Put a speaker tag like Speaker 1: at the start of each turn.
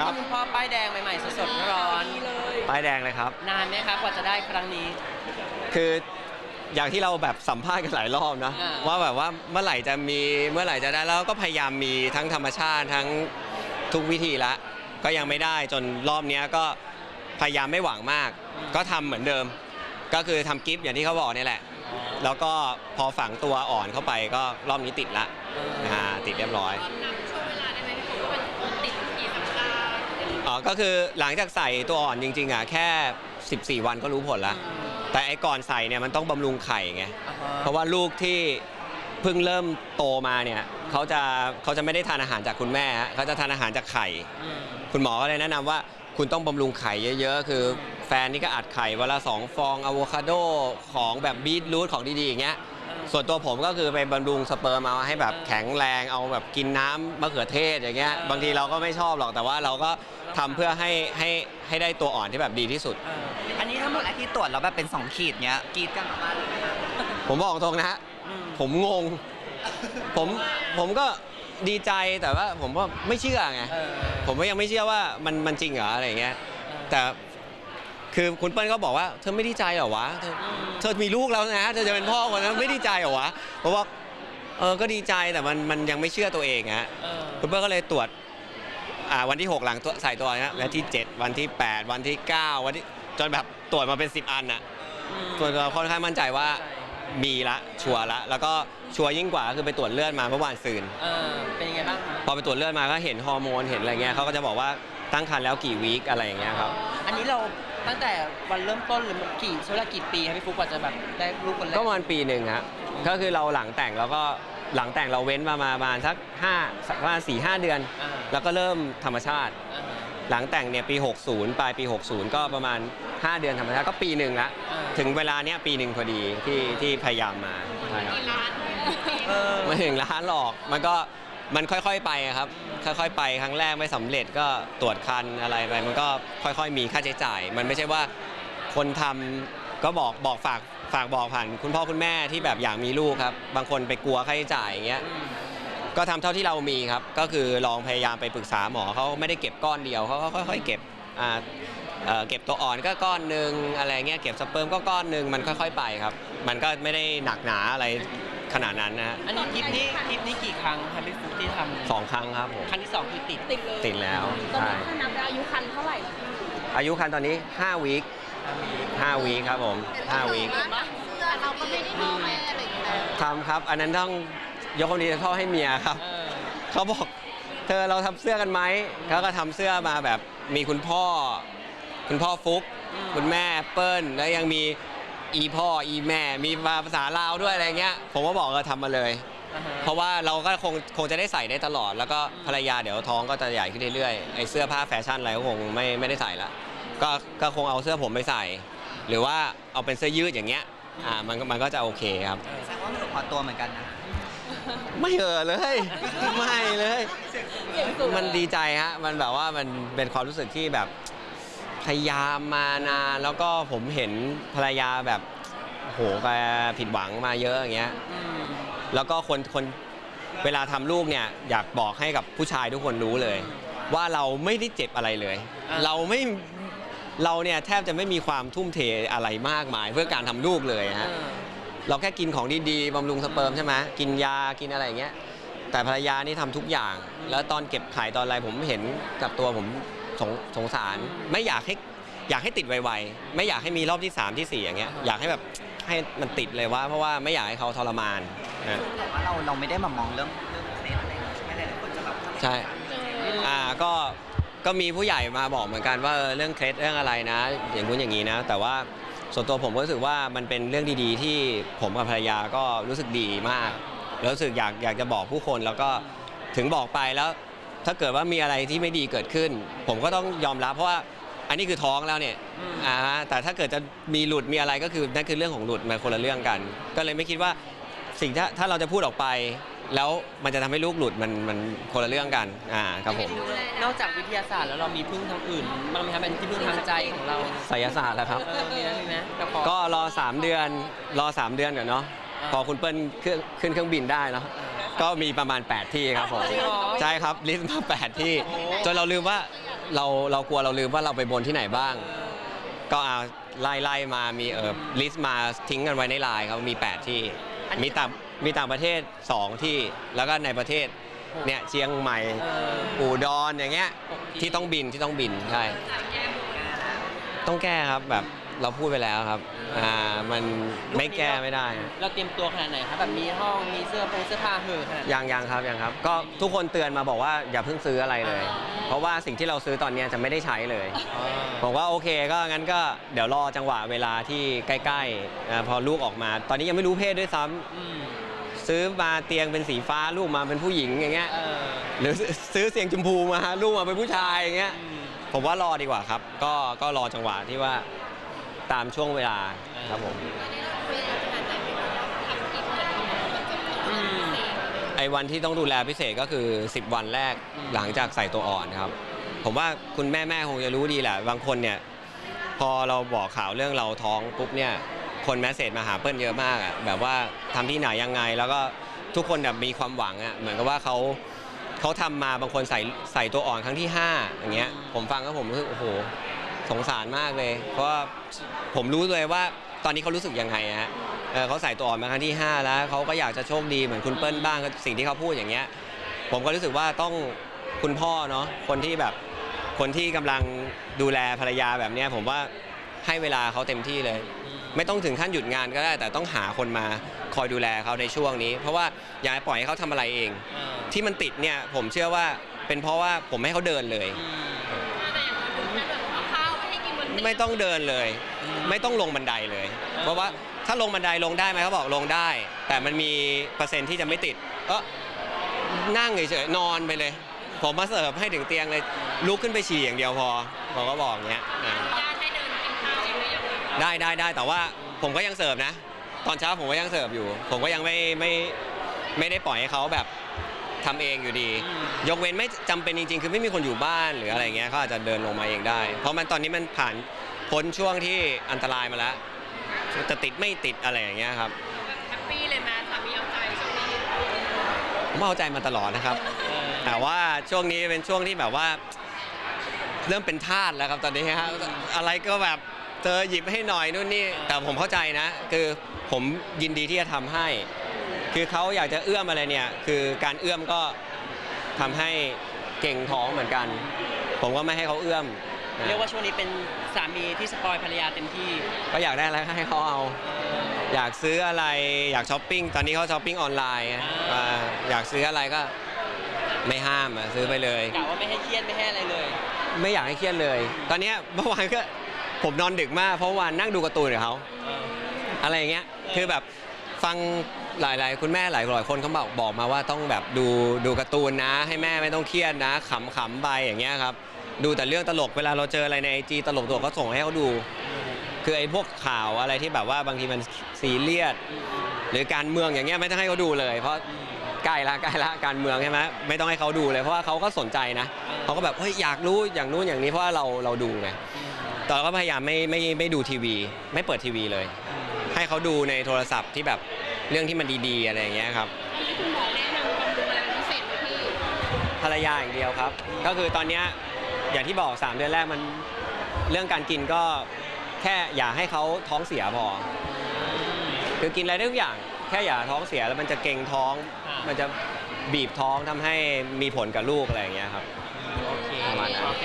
Speaker 1: ว่า
Speaker 2: ครับ
Speaker 1: ที่คุณพ่อป้ายแดงใหม่ๆสดๆร้อน
Speaker 2: ป้ายแดงเลยครับ
Speaker 1: ๆนานไหมครับกว่าจะได้ครั้งนี้
Speaker 2: คืออย่างที่เราแบบสัมภาษณ์กันหลายรอบนะ
Speaker 1: อ่า
Speaker 2: ว่าแบบว่าเมื่อไหร่จะมีเมื่อไหร่จะได้แล้วก็พยายามมีทั้งธรรมชาติทั้งทุกวิธีละก็ยังไม่ได้จนรอบเนี้ยก็พยายามไม่หวังมาก ก็ทำเหมือนเดิม ก็คือทำกิฟต์อย่างที่เขาบอกนี่แหละ แล้วก็พอฝังตัวอ่อนเข้าไปก็รอบนี้ติดละอ่าติดเรียบร้อยอ๋อ ก็คือหลังจากใส่ตัวอ่อนจริงๆอะแค่ 14 วันก็รู้ผลละแต่ไอ้ก่อนใส่เนี่ยมันต้องบำรุงไข่ไงเพราะว่าลูกที่เพิ่งเริ่มโตมาเนี่ยเขาจะเขาจะไม่ได้ทานอาหารจากคุณแม่ฮะเขาจะทานอาหารจากไข่ คุณหมอก็เลยแนะนำว่าคุณต้องบำรุงไข่เยอะๆ คือแฟนนี่ก็อัดไข่วันละสองฟองอะโวคาโดของแบบบีทรูทของดีๆอย่างเงี้ย ส่วนตัวผมก็คือไปบำรุงสเปิร์มเอาให้แบบแข็งแรงเอาแบบกินน้ำมะเขือเทศอย่างเงี้ยบางทีเราก็ไม่ชอบหรอกแต่ว่าเราก็ทำเพื่อให้ให้ให้ได้ตัวอ่อนที่แบบดีที่สุด
Speaker 3: อันนี้ทั้งหมดที่ตรวจแล้วแบบเป็น 2 ขีดเนี้ยกรีดกันออกมาเลยไหมคะ
Speaker 2: ผมบอกตรงนะฮะผมงง ผมผมก็ดีใจแต่ว่าผมก็ไม่เชื่อไงผมก็ยังไม่เชื่อว่ามันมันจริงเหรออะไรอย่างเงี้ย แต่ คือคุณเปิ้ลก็บอกว่าเธอไม่ดีใจเหรอวะเธอเธอมีลูกแล้วนะเธอจะเป็นพ่อคนนั้นไม่ดีใจเหรอวะเพราะว่าเออก็ดีใจแต่มันมันยังไม่เชื่อตัวเองฮะคุณเปิ้ลก็เลยตรวจอ่าวันที่ 6 หลังตัวใส่ตัวนะวันที่ 7 วันที่ 8 วันที่ 9 วันที่จนแบบตรวจมาเป็น 10 อันน่ะส่วนเราค่อนข้างมั่นใจว่ามีละชัวร์ละแล้วก็ชัวร์ยิ่งกว่าก็คือไปตรวจเลือดมาเมื่อวานซืน
Speaker 1: เออเป็นยังไงบ้างคะ
Speaker 2: พอไปตรวจเลือดมาก็เห็นฮอร์โมนเห็นอะไรเงี้ยเขาก็จะบอกว่าตั้งครรภ์แล้วกี่วีคอะไรอย่างเงี้ยครับ
Speaker 1: อันนี้เรา ตั้งแต่วันเริ่มต้นหรือกี่ใช้เวลากี่ปีครับพี่ฟุกกว่าจะแบบได้ลูกคนแรก
Speaker 2: ก็ประมาณปีหนึ่งครับก็คือเราหลังแต่งแล้วก็หลังแต่งเราเว้นมาประมาณสักห้าสักประมาณสี่ห้าเดือน
Speaker 1: อ่า
Speaker 2: แล้วก็เริ่มธรรมชาติ
Speaker 1: อ่า
Speaker 2: หลังแต่งเนี่ยปี 60 ปลายปี 60 ก็ประมาณ 5 เดือนธรรมชาติก็ปีหนึ่งละ
Speaker 1: อ่า
Speaker 2: ถึงเวลาเนี้ยปีหนึ่งพอดีที่ที่พยายามมาใช่ครับ
Speaker 1: เออ
Speaker 2: ไม่ถึงล้านหรอกมันก็มันค่อยๆไปอะครับ ค่อยๆ ไปครั้งแรกไม่สำเร็จก็ตรวจคันอะไรไปมันก็ค่อยๆ มีค่าใช้จ่าย มันไม่ใช่ว่าคนทำก็บอกบอกฝากฝากบอกผ่านคุณพ่อคุณแม่ที่แบบอยากมีลูกครับ บางคนไปกลัวค่าใช้จ่ายอย่างเงี้ย ก็ทำเท่าที่เรามีครับ ก็คือลองพยายามไปปรึกษาหมอเขาไม่ได้เก็บก้อนเดียวเขาก็ค่อยๆ เก็บอ่าเอ่อเก็บตัวอ่อนก็ก้อนหนึ่งอะไรเงี้ยเก็บสเปิร์มก็ก้อนหนึ่งมันค่อย ๆ ไปครับ มันก็ไม่ได้หนักหนาอะไร ขนาดนั้นนะฮะ
Speaker 1: อันนี้ทริปนี้ทริปนี้กี่ครั้งครับพี่ฟุกที่ทำ
Speaker 2: สองครั้งครับผม
Speaker 1: ครั้งที่สองคือติด
Speaker 4: ติดเลย
Speaker 2: ติดแล้ว
Speaker 4: ตอน
Speaker 2: ใช่
Speaker 4: นี้ถ้านับเป็นอายุคันเท่าไหร่แล้วพี่
Speaker 2: อายุคันตอนนี้5วีค5วีคครับผม5วีค
Speaker 4: เสื้อเราก็ไม่ได้พ่อแม่อะไรอย่างเงี้ย
Speaker 2: ทำครับ อันนั้นต้องยกความดีพ่อให้เมียครับ
Speaker 1: เออ
Speaker 2: เขาบอกเธอเราทำเสื้อกันไหมเขาก็ทำเสื้อมาแบบมีคุณพ่อ คุณพ่อฟุกคุณแม่เปิ้ลแล้วยังมี อีพ่ออีแม่มีภาษาลาวด้วยอะไรเงี้ย ผมก็บอกเออทำมาเลย
Speaker 1: อ่าฮะ
Speaker 2: เพราะว่าเราก็คงคงจะได้ใส่ได้ตลอด แล้วก็ภรรยาเดี๋ยวท้องก็จะใหญ่ขึ้นเรื่อยๆไอ้เสื้อผ้าแฟชั่นอะไรก็คงไม่ไม่ได้ใส่ละก็ก็คงเอาเสื้อผมไปใส่ หรือว่าเอาเป็นเสื้อยืดอย่างเงี้ยอ่ามันก็มันก็จะโอเคครับ
Speaker 3: แสดงว่าเหนือพอตัวเหมือนกันนะ
Speaker 2: ไม่เออเลย ไม่เลยมันดีใจฮะ มันแบบว่ามันเป็นความรู้สึกที่แบบ พยายามมานานแล้วก็ผมเห็นภรรยาแบบโอ้โหแกผิดหวังมาเยอะอย่างเงี้ย
Speaker 1: อืม
Speaker 2: แล้วก็คนคนเวลาทำลูกเนี่ยอยากบอกให้กับผู้ชายทุกคนรู้เลย ว่าเราไม่ได้เจ็บอะไรเลย
Speaker 1: อะ
Speaker 2: เราไม่เราเนี่ยแทบจะไม่มีความทุ่มเทอะไรมากมาย เพื่อการทำลูกเลย
Speaker 1: เอ
Speaker 2: ฮะ
Speaker 1: อ
Speaker 2: เราแค่กินของดีๆบำรุงสเปิร์มใช่ไหมกินยา กินอะไรอย่างเงี้ย แต่ภรรยานี่ทำทุกอย่าง แล้วตอนเก็บไข่ตอนอะไรผมเห็นกับตัวผม สงสงสารไม่อยากให้อยากให้ติดไวๆไม่อยากให้มีรอบที่ 3 ที่ 4 อย่างเงี้ยอยากให้แบบให้มันติดเลยว่า เพราะว่าไม่อยากให้เขาทรมานนะ
Speaker 3: แต่ว่าเราเราไม่ได้มามองเรื่องเรื่องเคล็ดอะไรอย่างงี้ใช่ไหมหลายๆคนจะแบบ
Speaker 2: ใช่อ่าก็ก็มีผู้ใหญ่มาบอกเหมือนกันว่าเออเรื่องเคล็ดเรื่องอะไรนะ อย่างนู้นอย่างนี้นะ แต่ว่าส่วนตัวผมก็รู้สึกว่ามันเป็นเรื่องดีๆ ที่ผมกับภรรยาก็รู้สึกดีมากแล้วรู้สึกอยากอยากจะบอกผู้คนแล้วก็ถึงบอกไปแล้ว ถ้าเกิดว่ามีอะไรที่ไม่ดีเกิดขึ้น ผมก็ต้องยอมรับเพราะว่าอันนี้คือท้องแล้วเนี่ย
Speaker 1: อืม
Speaker 2: อ่าแต่ถ้าเกิดจะมีหลุดมีอะไรก็คือนั่นคือเรื่องของหลุดมันคนละเรื่องกัน ก็เลยไม่คิดว่าสิ่งถ้าถ้าเราจะพูดออกไป แล้วมันจะทำให้ลูกหลุดมันมันคนละเรื่องกันอ่าครับผม
Speaker 1: นอกจากวิทยาศาสตร์แล้วเรามีพึ่งทางอื่นบ้างไหมครับเป็นที่พึ่งทางใจของเรา
Speaker 2: ไสยศาสตร์แล้วครับ
Speaker 1: เออมีนะมีนะแต่พอ
Speaker 2: ก็รอ 3 เดือนรอ 3 เดือนก่อนเนาะ
Speaker 1: อ่า
Speaker 2: พอคุณเปิ้ลขึ้นขึ้นเครื่องบินได้เนาะ ก็มีประมาณ 8 ที่ครับผม
Speaker 1: จริงเหรอ
Speaker 2: ใช่ครับลิสต์มา 8 ที่ จนเราลืมว่าเราเรากลัวเราลืมว่าเราไปบนที่ไหนบ้าง ก็เอาไล่ไล่มามีเออลิสต์มาทิ้งกันไว้ในไลน์ครับมี 8 ที่
Speaker 1: อันนี้
Speaker 2: มีต่างมีต่างประเทศ 2 ที่แล้วก็ในประเทศเนี่ยเชียงใหม่
Speaker 1: เออ
Speaker 2: อูดรอย่างเงี้ย
Speaker 1: หกที่
Speaker 2: ที่ต้องบินที่ต้องบินใช่ต้องแก้ครับแบบ เราพูดไปแล้วครับ อ่า มันไม่แก้ไม่ได้
Speaker 1: เราเตรียมตัวขนาดไหนครับแบบมีห้องมีเสื้อผงเสื้อผ้าเหอะขนาดไหน
Speaker 2: ยังยังครับยังครับ ก็ทุกคนเตือนมาบอกว่าอย่าเพิ่งซื้ออะไรเลย เพราะว่าสิ่งที่เราซื้อตอนเนี้ยจะไม่ได้ใช้เลย
Speaker 1: อ๋อ
Speaker 2: บอกว่าโอเคก็งั้นก็เดี๋ยวรอจังหวะเวลาที่ใกล้ๆนะพอลูกออกมา ตอนนี้ยังไม่รู้เพศด้วยซ้ำ
Speaker 1: อืม
Speaker 2: ซื้อมาเตียงเป็นสีฟ้าลูกมาเป็นผู้หญิงอย่างเงี้ย
Speaker 1: เออ
Speaker 2: หรือซื้อเสียงชมพูมาลูกมาเป็นผู้ชายอย่างเงี้ย
Speaker 1: อืม
Speaker 2: ผมว่ารอดีกว่าครับ ก็ก็รอจังหวะที่ว่า ตามช่วงเวลาครับผม
Speaker 1: อืม
Speaker 2: ไอ้วันที่ต้องดูแลพิเศษก็คือ 10 วันแรก
Speaker 1: อืม
Speaker 2: หลังจากใส่ตัวอ่อนครับ ผมว่าคุณแม่แม่คงจะรู้ดีแหละ บางคนเนี่ย พอเราบอกข่าวเรื่องเราท้องปุ๊บเนี่ย คนแมสเซจมาหาเปิ้ลเยอะมากอะแบบว่าทำที่ไหนยังไง แล้วก็ทุกคนแบบมีความหวังอะเหมือนกับว่าเขาเขาทำมาบางคนใส่ใส่ตัวอ่อนครั้งที่ 5 อย่างเงี้ย ผมฟังก็ผมรู้สึกโอ้โห สงสารมากเลย เพราะว่าผมรู้เลยว่าตอนนี้เขารู้สึกยังไงอะฮะเออเขาใส่ตัวอ่อนมาครั้งที่ 5 แล้วเขาก็อยากจะโชคดีเหมือนคุณเปิ้ลบ้างก็สิ่งที่เขาพูดอย่างเงี้ย ผมก็รู้สึกว่าต้องคุณพ่อเนาะคนที่แบบคนที่กำลังดูแลภรรยาแบบเนี้ยผมว่าให้เวลาเขาเต็มที่เลย ไม่ต้องถึงขั้นหยุดงานก็ได้ แต่ต้องหาคนมาคอยดูแลเขาในช่วงนี้ เพราะว่าอย่าให้ปล่อยให้เขาทำอะไรเอง
Speaker 1: เออ
Speaker 2: ที่มันติดเนี่ยผมเชื่อว่าเป็นเพราะว่าผมให้เขาเดินเลย
Speaker 1: อืม
Speaker 2: ไม่ต้องเดินเลย
Speaker 1: อืม
Speaker 2: ไม่ต้องลงบันไดเลย เพราะว่าถ้าลงบันไดลงได้ไหมเขาบอกลงได้ แต่มันมีเปอร์เซ็นต์ที่จะไม่ติดเออนั่งเฉยๆนอนไปเลย ผมมาเสิร์ฟให้ถึงเตียงเลยลุกขึ้นไปฉี่อย่างเดียวพอผมก็บอกอย่างเงี้ยอ่าได้ได้ได้แต่ว่าผมก็ยังเสิร์ฟนะ ตอนเช้าผมก็ยังเสิร์ฟอยู่ ผมก็ยังไม่ไม่ไม่ได้ปล่อยให้เขาแบบ ทำเองอยู่ดี
Speaker 1: อืม
Speaker 2: ยกเว้นไม่จำเป็นจริงๆ คือไม่มีคนอยู่บ้านหรืออะไรเงี้ยเขาอาจจะเดินลงมาเองได้ เพราะมันตอนนี้มันผ่านพ้นช่วงที่อันตรายมาแล้วจะติดไม่ติดอะไรอย่างเงี้ยครับ
Speaker 4: แฮปปี้เลยไหมสามีเอาใจช่วงนี้
Speaker 2: ผมเอาใจมาตลอดนะครับ
Speaker 1: เออ
Speaker 2: แต่ว่าช่วงนี้เป็นช่วงที่แบบว่า เริ่มเป็นทาสแล้วครับตอนนี้ฮะอะไรก็แบบเธอหยิบให้หน่อยนู่นนี่แต่ผมเข้าใจนะ คือผมยินดีที่จะทำให้ คือเขาอยากจะเอื้อมอะไรเนี่ย คือการเอื้อมก็ทำให้เก่งท้องเหมือนกัน ผมก็ไม่ให้เขาเอื้อมนะ
Speaker 1: เรียกว่าช่วงนี้เป็นสามีที่สปอยภรรยาเต็มที่
Speaker 2: ก็อยากได้อะไรก็ให้เขาเอา อยากซื้ออะไรอยากช้อปปิ้งตอนนี้เขาช้อปปิ้งออนไลน์ไง
Speaker 1: อ่า
Speaker 2: อ่าอยากซื้ออะไรก็ไม่ห้ามอะซื้อไปเลย
Speaker 1: กะว่าไม่ให้เครียดไม่ให้อะไรเลย
Speaker 2: ไม่อยากให้เครียดเลย ตอนเนี้ยเมื่อวานก็ผมนอนดึกมากเพราะวานนั่งดูการ์ตูนกับเขา
Speaker 1: เออ
Speaker 2: อะไรอย่างเงี้ย คือแบบ ฟังหลายๆ คุณแม่หลายหลายคนเขาบอกบอกมาว่าต้องแบบดูดูการ์ตูนนะ ให้แม่ไม่ต้องเครียดนะขำขำๆไปอย่างเงี้ยครับดูแต่เรื่องตลกเวลาเราเจออะไรในไอจีตลกตัวก็ส่งให้เขาดู คือไอ้พวกข่าวอะไรที่แบบว่าบางทีมันซีเรียสหรือการเมืองอย่างเงี้ยไม่ต้องให้เขาดูเลย เพราะใกล้ละใกล้ละการเมืองใช่ไหมไม่ต้องให้เขาดูเลยเพราะว่าเขาก็สนใจนะเขาก็แบบเฮ้ยอยากรู้อย่างนู้นอย่างนี้เพราะว่าเราเราดูไงแต่เราก็พยายามไม่ไม่ไม่ดูทีวี ไม่เปิดทีวีเลย ให้เขาดูในโทรศัพท์ที่แบบเรื่องที่มันดีๆ อะไรอย่างเงี้ยครับ
Speaker 4: อันนี้คุณหมอแนะนำบำรุงอะไรเป็นพิเศษไหมพี่
Speaker 2: ภรรยาอย่างเดียวครับ ก็คือตอนเนี้ยอย่างที่บอก 3 เดือนแรกมันเรื่องการกินก็แค่อย่าให้เขาท้องเสียพอคือกินอะไรได้ทุกอย่าง แค่อย่าท้องเสียแล้วมันจะเกร็งท้อง
Speaker 1: อ่ามั
Speaker 2: มันจะบีบท้องทำให้มีผลกับลูกอะไรอย่างเงี้ยครับ
Speaker 1: โอเค
Speaker 2: ประมาณนั้น
Speaker 1: โอเค